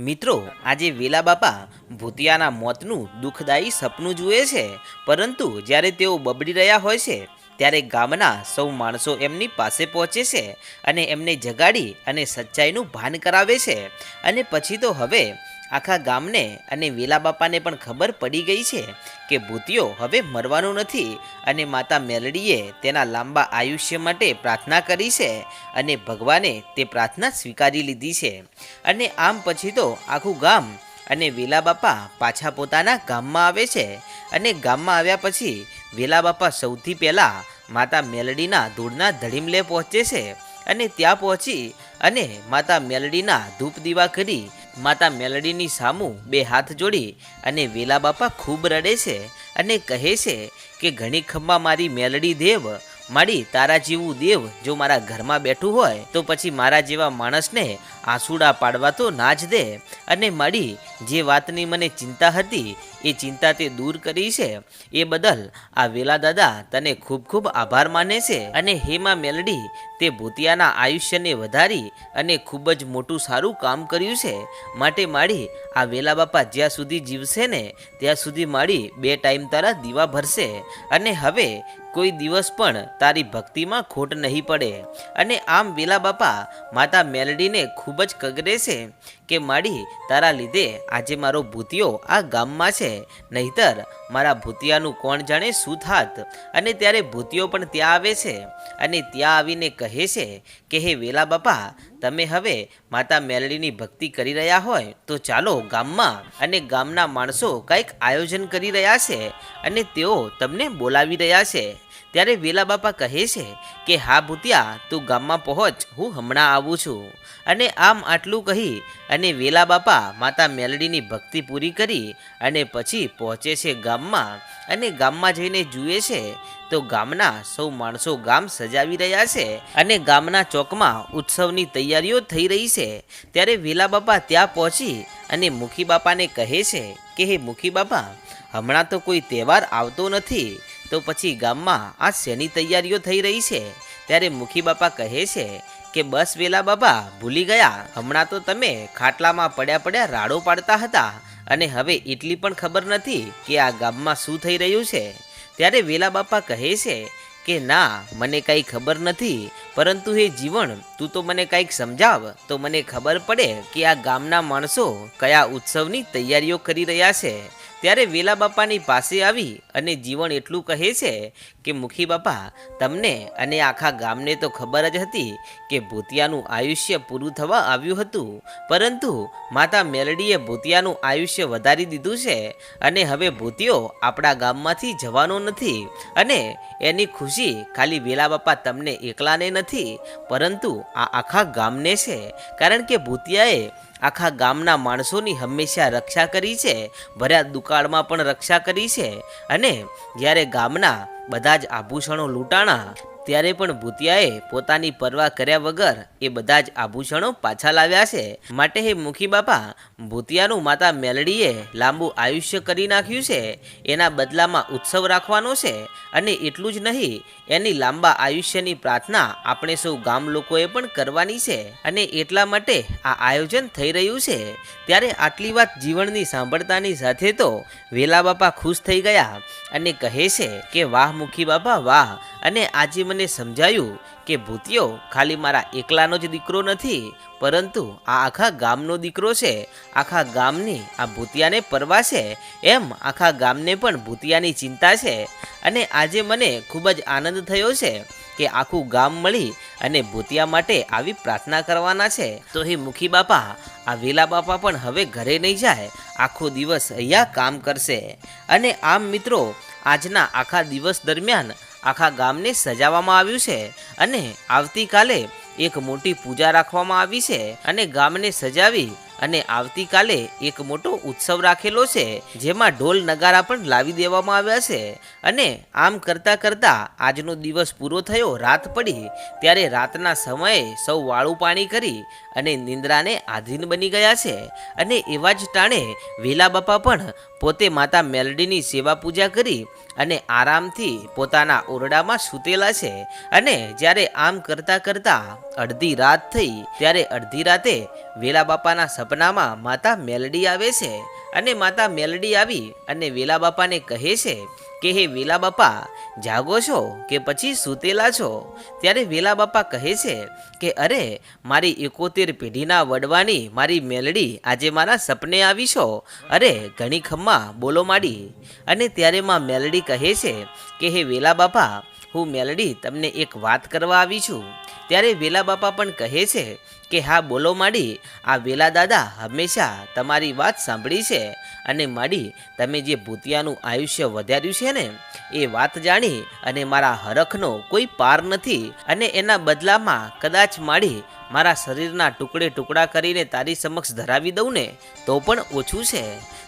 મિત્રો, આજે વેલા બાપા ભૂતિયાના મોતનું દુઃખદાયી સપનું જુએ છે. પરંતુ જ્યારે તેઓ બબડી રહ્યા હોય છે, ત્યારે ગામના સૌ માણસો એમની પાસે પહોંચે છે અને એમને જગાડી અને સચ્ચાઈનું ભાન કરાવે છે. અને પછી તો હવે આખા ગામને અને વેલા બાપાને પણ ખબર પડી ગઈ છે કે ભૂતિયો હવે મરવાનું નથી અને માતા મેલડીએ તેના લાંબા આયુષ્ય માટે પ્રાર્થના કરી છે અને ભગવાને તે પ્રાર્થના સ્વીકારી લીધી છે. અને આમ પછી તો આખું ગામ અને વેલા બાપા પાછા પોતાના ગામમાં આવે છે અને ગામમાં આવ્યા પછી વેલા બાપા સૌથી પહેલાં માતા મેલડીના ધૂળના ધડીમલે પહોંચે છે અને ત્યાં પહોંચી અને માતા મેલડીના ધૂપ દીવા કરી માતા મેલડીની સામું બે હાથ જોડી અને વેલા બાપા ખૂબ રડે છે અને કહે છે કે ઘણી ખમ્મા મારી મેલડી દેવ માડી તારા જેવું દેવ જો મારા ઘરમાં બેઠું હોય, તો પછી મારા જેવા માણસને આંસુડા પાડવા તો ના જ દે. અને માડી, જે વાતની મને ચિંતા હતી, એ ચિંતા તે દૂર કરી છે. એ બદલ આ વેલા દાદા તને ખૂબ ખૂબ આભાર માને છે. અને હેમા મેલડી, તે ભૂતિયાના આયુષ્યને વધારી અને ખૂબ જ મોટું સારું કામ કર્યું છે. માટે માડી, આ વેલા બાપા જ્યાં સુધી જીવશે ને, ત્યાં સુધી માડી બે ટાઈમ તારા દીવા ભરશે. અને હવે કોઈ દિવસ પણ તારી ભક્તિમાં ખોટ નહીં પડે. અને આમ વેલા બાપા, માતા મેલડીને ખૂબ જ કગરે છે કે માડી, તારા લીધે આજે મારો ભૂતિયો આ ગામમાં છે. નહીતર મારા ભૂતિયાનું કોણ જાણે શું થાત? અને ત્યારે ભૂતિયો પણ ત્યાં આવે છે. અને ત્યાં આવીને કહે છે કે, હે વેલા બાપા તમે હવે માતા મેલડીની ભક્તિ કરી રહ્યા હોય તો ચાલો ગામમાં અને ગામના માણસો કંઈક આયોજન કરી રહ્યા છે અને તેઓ તમને બોલાવી રહ્યા છે. ત્યારે વેલા બાપા કહે છે કે, હા ભૂતિયા, તું ગામમાં પહોંચ, હું હમણાં આવું છું. અને આમ આટલું કહી અને વેલા બાપા માતા મેલડીની ભક્તિ પૂરી કરી અને પછી પહોંચે છે ગામમાં અને ગામમાં જઈને જુએ છે, તો ગામના સૌ માણસો ગામ સજાવી રહ્યા છે અને ગામના ચોકમાં ઉત્સવની તૈયારીઓ થઈ રહી છે. ત્યારે વેલા બાપા ત્યાં પહોંચી અને મુખી બાપાને કહે છે કે, હે મુખી બાપા, હમણાં તો કોઈ તહેવાર આવતો નથી, તો પછી ગામમાં આ શેની તૈયારીઓ થઈ રહી છે? ત્યારે મુખી બાપા કહે છે કે, બસ વેલા બાબા ભૂલી ગયા. હમણાં તો તમે ખાટલામાં પડ્યા પડ્યા રાડો પાડતા હતા અને હવે એટલી પણ ખબર નથી કે આ ગામમાં શું થઈ રહ્યું છે. ત્યારે વેલા બાપા કહે છે કે, ના, મને કાંઈ ખબર નથી, પરંતુ હે જીવન તું તો મને કંઈક સમજાવ, તો મને ખબર પડે કે આ ગામના માણસો કયા ઉત્સવની તૈયારીઓ કરી રહ્યા છે. ત્યારે વેલા બાપાની પાસે આવી અને જીવન એટલું કહે છે કે, મુખી બાપા, તમને અને આખા ગામને તો ખબર જ હતી કે ભૂતિયાનું આયુષ્ય પૂરું થવા આવ્યું હતું, પરંતુ માતા મેલડીએ ભૂતિયાનું આયુષ્ય વધારી દીધું છે અને હવે ભૂતિયો આપણા ગામમાંથી જવાનો નથી અને એની ખુશી ખાલી વેલા બાપા તમને એકલાને નથી, પરંતુ આ આખા ગામને છે. કારણ કે ભૂતિયાએ આખા ગામના માણસોની હંમેશા રક્ષા કરી છે, ભર્યા દુકાળમાં પણ રક્ષા કરી છે. અને જ્યારે ગામના બધા જ આભૂષણો લૂંટાણા ત્યારે પણ ભૂતિયાએ પોતાની પરવા કર્યા વગર એ બધા જ આભૂષણો પાછા લાવ્યા છે. માટે હે મુખી બાપા, ભૂતિયાનું માતા મેલડીએ લાંબુ આયુષ્ય કરી નાખ્યું છે. એના બદલામાં ઉત્સવ રાખવાનો છે. અને એટલું જ નહીં, એની લાંબા આયુષ્યની પ્રાર્થના આપણે સૌ ગામ લોકોએ પણ કરવાની છે. અને એટલા માટે આ આયોજન થઈ રહ્યું છે. ત્યારે આટલી વાત જીવનની સાંભળતાની સાથે તો વેલા બાપા ખુશ થઈ ગયા અને કહે છે કે, વાહ મુખી બાપા, વાહ. અને આજે મને સમજાયું કે ભૂતિયો ખાલી મારા એકલાનો જ દીકરો નથી, પરંતુ આ આખા ગામનો દીકરો છે. આખા ગામની આ ભૂતિયાને પરવા છે એમ આખા ગામને પણ ભૂતિયાની ચિંતા છે. અને આજે મને ખૂબ જ આનંદ થયો છે કે આખું ગામ મળી અને ભૂતિયા માટે આવી પ્રાર્થના કરવાના છે. તો હે મુખી બાપા, આ વેલા બાપા પણ હવે ઘરે નહીં જાય, આખો દિવસ અહીંયા કામ કરશે. અને આમ મિત્રો, આજના આખા દિવસ દરમિયાન આખા ગામને સજાવવામાં આવ્યું છે અને આવતીકાલે એક મોટી પૂજા રાખવામાં આવી છે અને ગામને સજાવી અને આવતીકાલે એક મોટો ઉત્સવ રાખેલો છે, જેમાં ઢોલ નગારા પણ લાવી દેવામાં આવ્યા છે. અને આમ કરતાં કરતાં આજનો દિવસ પૂરો થયો, રાત પડી. ત્યારે રાતના સમયે સૌ વાળું પાણી કરી અને નિંદ્રાને આધીન બની ગયા છે. અને એવા જ ટાણે વેલા બાપા પણ પોતે માતા મેલડીની સેવા પૂજા કરી અને આરામથી પોતાના ઓરડામાં સૂતેલા છે. અને જ્યારે આમ કરતાં કરતાં અડધી રાત થઈ, ત્યારે અડધી રાતે વેલા બાપાના સપના સપનામાં માતા મેલડી આવે છે અને માતા મેલડી આવી અને વેલા બાપાને કહે છે કે, હે વેલા બાપા, જાગો છો કે પછી સૂતેલા છો? ત્યારે વેલા બાપા કહે છે કે, અરે, મારી એકોતેર પેઢીના વડવાની મારી મેલડી આજે મારા સપને આવી છો. અરે, ઘણી ખમ્મા, બોલો માડી. અને ત્યારે માં મેલડી કહે છે કે, હે વેલા બાપા, હું મેલડી તમને એક વાત કરવા આવી છું. ત્યારે વેલા બાપા પણ કહે છે કે હા, બોલો માડી. આ વેલા દાદા હંમેશા તમારી વાત સાંભળી છે અને માડી, તમે જે ભૂતિયાનું આયુષ્ય વધાર્યું છે ને, એ વાત જાણી અને મારા હરખનો કોઈ પાર નથી અને એના બદલામાં કદાચ માડી મારા શરીરના ટુકડે ટુકડા કરીને તારી સમક્ષ ધરાવી દઉં ને, તો પણ ઓછું છે.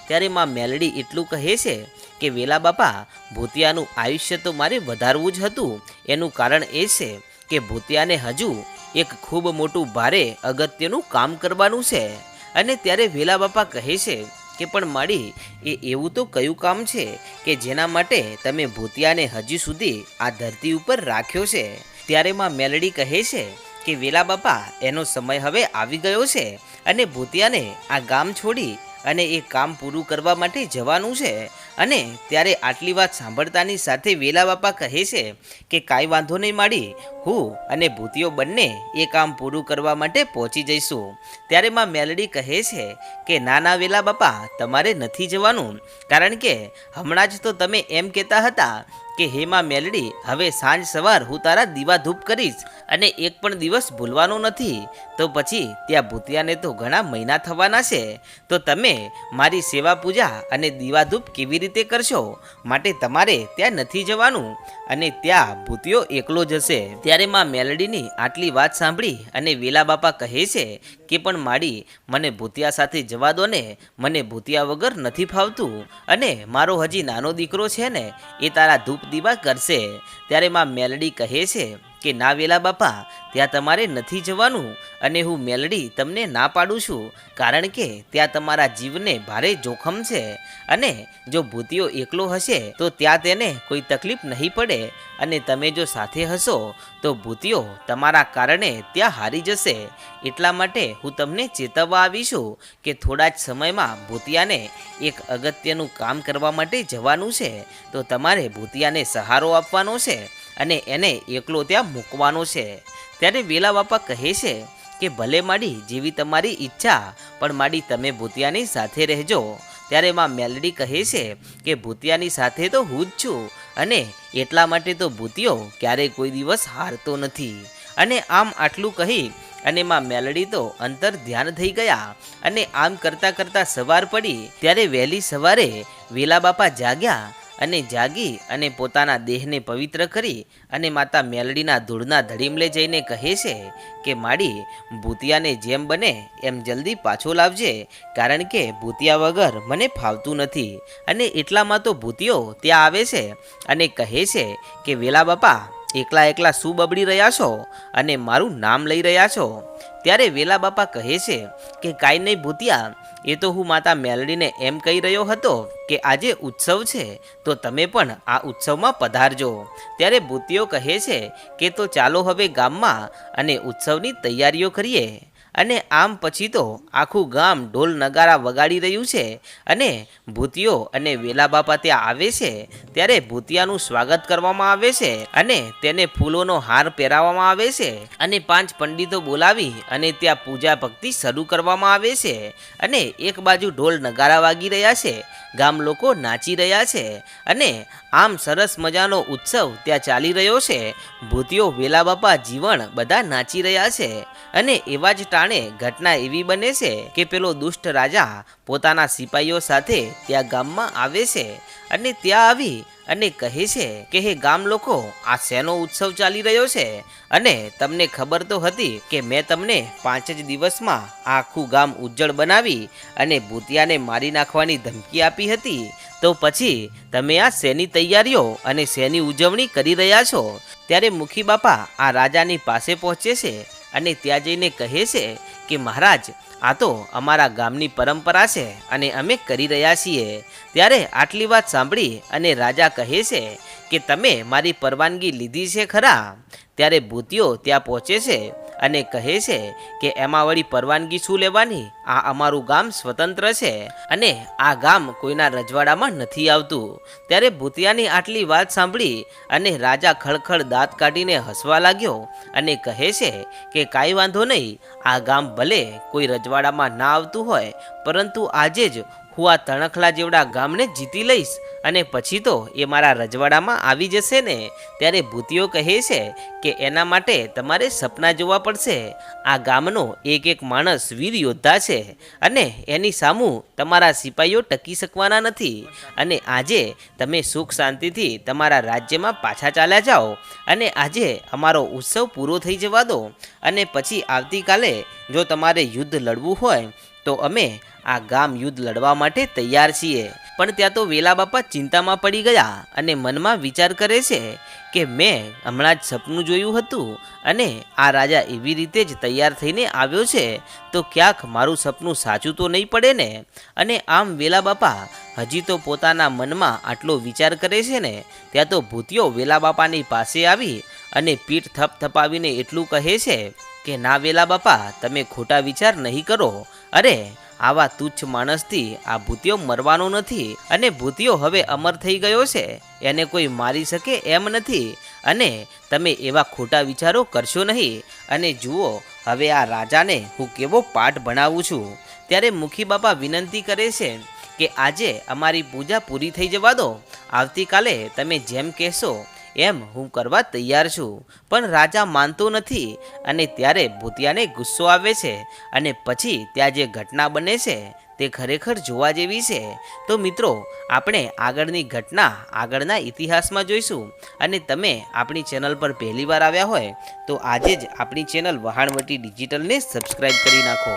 ત્યારે માં મેલડી એટલું કહે છે કે, વેલા બાપા, ભૂતિયાનું આયુષ્ય તો મારે વધારવું જ હતું. એનું કારણ એ છે કે ભૂતિયાને હજુ એક ખૂબ મોટું ભારે અગત્યનું કામ કરવાનું છે. અને ત્યારે વેલા બાપા કહે છે કે, પણ માડી, એ એવું તો કયું કામ છે કે જેના માટે તમે ભૂતિયાને હજી સુધી આ ધરતી ઉપર રાખ્યો છે? ત્યારે માં મેલડી કહે છે કે, વેલા બાપા, એનો સમય હવે આવી ગયો છે અને ભૂતિયાને આ ગામ છોડી અને એ કામ પૂરું કરવા માટે જવાનું છે. અને ત્યારે આટલી વાત સાંભળતાની સાથે વેલા બાપા કહે છે કે, કાંઈ વાંધો નહીં માડી, હું અને ભૂતિયો બંને એ કામ પૂરું કરવા માટે પહોંચી જઈશું. ત્યારે માં મેલડી કહે છે કે, ના ના, વેલા બાપા, તમારે નથી જવાનું. કારણ કે હમણાં જ તો તમે એમ કહેતા હતા કે હેમા મેલડી, હવે સાંજ સવાર હું તારા દીવા ધૂપ કરીશ અને એક પણ દિવસ ભૂલવાનો નથી. તો પછી ત્યાં ભૂતિયાને તો ઘણા મહિના થવાના છે. તો તમે મારી સેવા પૂજા અને દીવા ધૂપ કેવી રીતે કરશો? માટે તમારે ત્યાં નથી જવાનું અને ત્યાં ભૂતિયો એકલો જશે. ત્યારે માં મેલડીની આટલી વાત સાંભળી અને વેલા બાપા કહે છે કે પણ માડી, મને ભૂતિયા સાથે જવા દો ને, મને ભૂતિયા વગર નથી ફાવતું. અને મારો હજી નાનો દીકરો છે ને, એ તારા ધૂપ દીવા કરશે ત્યારે માં મેલડી કહે છે કે ના વેલા બાપા, ત્યાં તમારે નથી જવાનું અને હું મેલડી તમને ના પાડું છું. કારણ કે ત્યાં તમારા જીવને ભારે જોખમ છે અને જો ભૂતિયો એકલો હશે, તો ત્યાં તેને કોઈ તકલીફ નહીં પડે. અને તમે જો સાથે હશો, તો ભૂતિયો તમારા કારણે ત્યાં હારી જશે. એટલા માટે હું તમને ચેતવવા આવી છું કે થોડા જ સમયમાં ભૂતિયાને એક અગત્યનું કામ કરવા માટે જવાનું છે. તો તમારે ભૂતિયાને સહારો આપવાનો છે. અને એને એકલો ત્યાં મૂકવાનો છે. ત્યારે વેલા બાપા કહે છે કે, ભલે માડી, જેવી તમારી ઈચ્છા, પણ માડી, તમે ભૂતિયાની સાથે રહેજો. ત્યારે માં મેલડી કહે છે કે, ભૂતિયાની સાથે તો હું જ છું, અને એટલા માટે તો ભૂતિયો ક્યારેય કોઈ દિવસ હારતો નથી. અને આમ આટલું કહી, અને માં મેલડી તો અંતર ધ્યાન થઈ ગયા, અને આમ કરતાં કરતાં સવાર પડી. ત્યારે વહેલી સવારે વેલા બાપા જાગ્યા અને જાગી અને પોતાના દેહને પવિત્ર કરી અને માતા મેલડીના ધૂળના ધડીમલે જઈને કહે છે કે, માડી, ભૂતિયાને જેમ બને, એમ જલ્દી પાછો લાવજે, કારણ કે ભૂતિયા વગર મને ફાવતું નથી. અને એટલામાં તો ભૂતિયો ત્યાં આવે છે અને કહે છે કે, વેલા બાપા એકલા એકલા શું બબડી રહ્યા છો અને મારું નામ લઈ રહ્યા છો? ત્યારે વેલા બાપા કહે છે કે, કાંઈ નહીં ભૂતિયા, એ તો હું માતા મેલડીને એમ કહી રહ્યો હતો કે, આજે ઉત્સવ છે, તો તમે પણ આ ઉત્સવમાં પધારજો. ત્યારે ભૂતિયો કહે છે કે, તો ચાલો હવે ગામમાં અને ઉત્સવની તૈયારીઓ કરીએ. અને આમ પછી તો આખું ગામ ઢોલ નગારા વગાડી રહ્યું છે અને ભૂતિયો અને વેલા બાપા ત્યાં આવે છે ત્યારે ભૂતિયાનું સ્વાગત કરવામાં આવે છે અને તેને ફૂલોનો હાર પહેરાવવામાં આવે છે અને પાંચ પંડિતો બોલાવી અને ત્યાં પૂજા ભક્તિ શરૂ કરવામાં આવે છે અને એક બાજુ ઢોલ નગારા વાગી રહ્યા છે ગામ લોકો નાચી રહ્યા છે અને આમ સરસ મજાનો ઉત્સવ ત્યાં ચાલી રહ્યો છે. ભૂતિયો વેલા બાપા જીવન બધા નાચી રહ્યા છે અને એવા જ ટાણે ઘટના એવી બને છે કે પેલો દુષ્ટ રાજા પોતાના સિપાહીઓ સાથે ત્યાં ગામમાં આવે છે. અને ત્યાં આવી અને કહે છે કે, હે ગામ લોકો, આ શેનો ઉત્સવ ચાલી રહ્યો છે? અને તમને ખબર તો હતી કે મેં તમને પાંચ જ દિવસમાં આખું ગામ ઉજ્જળ બનાવી અને ભૂતિયાને મારી નાખવાની ધમકી આપી હતી. તો પછી તમે આ શેની તૈયારીઓ અને શેની ઉજવણી કરી રહ્યા છો? ત્યારે મુખી બાપા આ રાજાની પાસે પહોંચે છે અને ત્યાં જઈને કહે છે કે, મહારાજ આ તો અમારા ગામની પરંપરા છે અને અમે કરી રહ્યા છીએ. ત્યારે આટલી વાત સાંભળી અને રાજા કહે છે કે તમે મારી પરવાનગી લીધી છે ખરા. ત્યારે ભૂતિયો ત્યાં પહોંચે છે. અને કહે છે કે એમાં વળી પરવાનગી શું લેવાની? આ અમારું ગામ સ્વતંત્ર છે અને આ ગામ કોઈના રજવાડામાં નથી આવતું. ત્યારે ભૂતિયાની આટલી વાત સાંભળી અને રાજા ખળખળ દાંત કાઢીને હસવા લાગ્યો અને કહે છે કે કાંઈ વાંધો નહીં, આ ગામ ભલે કોઈ રજવાડામાં ના આવતું હોય, પરંતુ આજે જ હું આ તણખલા જેવડા ગામને જીતી લઈશ અને પછી તો એ મારા રજવાડામાં આવી જશે ને, ત્યારે ભૂતિઓ કહે છે કે એના માટે તમારે સપના જોવા પડશે. આ ગામનો એક એક માણસ વીર યોદ્ધા છે અને એની સામું તમારા સિપાહીઓ ટકી શકવાના નથી. અને આજે તમે સુખ શાંતિથી તમારા રાજ્યમાં પાછા ચાલ્યા જાઓ અને આજે અમારો ઉત્સવ પૂરો થઈ જવા દો. અને પછી આવતીકાલે જો તમારે યુદ્ધ લડવું હોય, તો અમે આ ગામ યુદ્ધ લડવા માટે તૈયાર છીએ. પણ ત્યાં તો વેલા બાપા ચિંતામાં પડી ગયા અને મનમાં વિચાર કરે છે કે મેં હમણાં જ સપનું જોયું હતું અને આ રાજા એવી રીતે જ તૈયાર થઈને આવ્યો છે, તો ક્યાંક મારું સપનું સાચું તો નહીં પડે ને? અને આમ વેલા બાપા હજી તો પોતાના મનમાં આટલો વિચાર કરે છે ને? ત્યાં તો ભૂતિયો વેલા બાપાની પાસે આવી અને પીઠ થપથપાવીને એટલું કહે છે કે, ના વેલા બાપા, તમે ખોટા વિચાર નહીં કરો. અરે આવા તુચ્છ માણસથી આ ભૂતિયો મરવાનો નથી અને ભૂતિયો હવે અમર થઈ ગયો છે. એને કોઈ મારી શકે એમ નથી અને તમે એવા ખોટા વિચારો કરશો નહીં. અને જુઓ, હવે આ રાજાને હું કેવો પાઠ ભણાવું છું. ત્યારે મુખી બાપા વિનંતી કરે છે કે આજે અમારી પૂજા પૂરી થઈ જવા દો. આવતીકાલે તમે જેમ કહેશો એમ હું કરવા તૈયાર છું. પણ રાજા માનતો નથી અને ત્યારે ભૂતિયાને ગુસ્સો આવે છે અને પછી ત્યાં જે ઘટના બને છે તે ખરેખર જોવા જેવી છે. તો મિત્રો, આપણે આગળની ઘટના આગળના ઇતિહાસમાં જોઈશું અને તમે આપણી ચેનલ પર પહેલી વાર આવ્યા હોય તો આજે જ આપણી ચેનલ વહાણવટી ડિજિટલને સબસ્ક્રાઈબ કરી નાખો.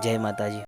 જય માતાજી.